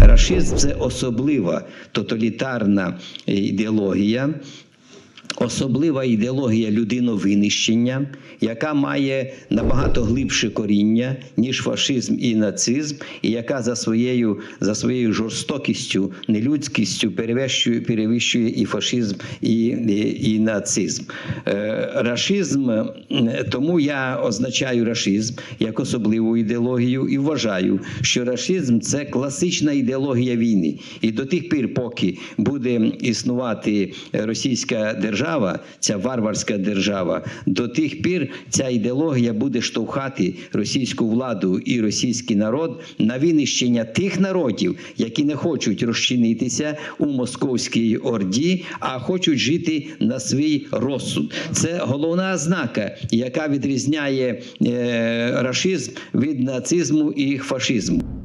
Рашизм це особлива тоталітарна ідеологія. Особлива ідеологія людиновинищення, яка має набагато глибше коріння, ніж фашизм і нацизм, і яка за своєю, за своєю жорстокістю, нелюдськістю перевищує, перевищує і фашизм, і, і, і нацизм. Е, рашизм, тому я означаю рашизм як особливу ідеологію і вважаю, що рашизм це класична ідеологія війни. І до тих пір, поки буде існувати російська держава, ця варварська держава, до тих пір ця ідеологія буде штовхати російську владу і російський народ на винищення тих народів, які не хочуть розчинитися у московській орді, а хочуть жити на свій розсуд. Це головна ознака, яка відрізняє е, рашизм від нацизму і фашизму.